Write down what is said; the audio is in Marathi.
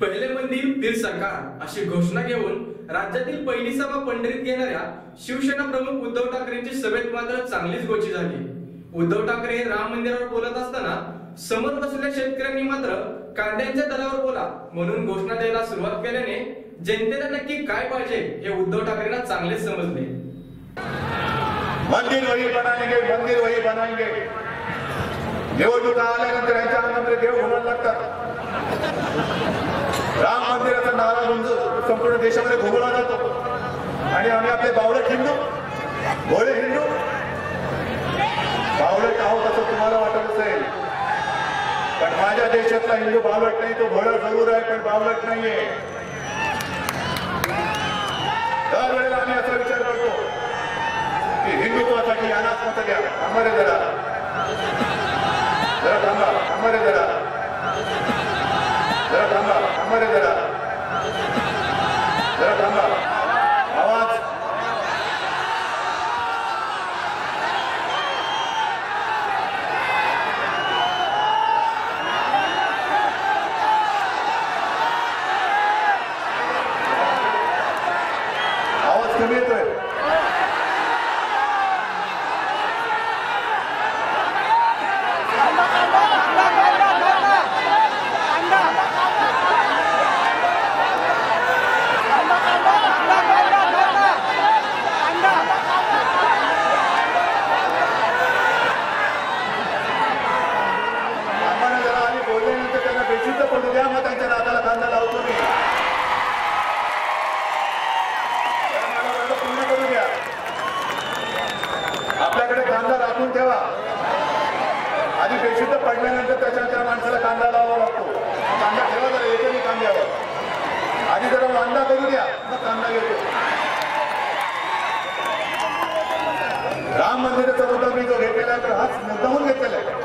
सरकार अशी घोषणा घेऊन राज्यातील पहिली सभा पंढरीत घेणाऱ्या शिवसेना प्रमुख उद्धव ठाकरेंची सभेत मात्र चांगलीच गोची झाली. उद्धव ठाकरे राम मंदिरावर बोलत असताना समोर बसलेल्या शेतकऱ्यांनी मात्र कांद्यांच्या दरावर बोला म्हणून घोषणा द्यायला सुरुवात केल्याने जनतेला नक्की काय पाहिजे हे उद्धव ठाकरेंना चांगलेच समजले. मंदिर वही बनाएंगे मंदिर वही बनाएंगे. निवडणुका आल्यानंतर यांच्या देव संपूर्ण देशामध्ये घुमवला जातो. आणि आम्ही आपले बावळट हिंदू भोळे हिंदू बावळट आहोत असं तुम्हाला वाटत असेल? पण माझ्या देशातला हिंदू बावळट नाही तो भोळा जरूर आहे पण बावळट नाहीये. दरवेळेला आम्ही असा विचार करतो की हिंदुत्वासाठी यालाच मत द्या. थांबा जरा. जरा थांबा थांबा जरा. जरा थांबा थांबा जरा थांबा आवाज आवाज कमी येतोय आम्हाला जरा आम्ही बोलल्यानंतर त्यांना बेशुद्ध पडू द्या मग त्यांच्या नादाला कांदा लावतो मी जरा मला वर्ग पूर्ण करू द्या आपल्याकडे कांदा राखून ठेवा आधी बेशुद्ध पडल्यानंतर त्याच्या त्या माणसाला कांदा लावावा लागतो. कांदा ठेवा जरा येतो मी कांद्यावर. आधी जरा वांदा करू द्या मग कांदा येतो. राम मंदिराचा मुद्दा मी जो घेतलेला आहे तर हाच मुद्दाहून घेतलेला आहे.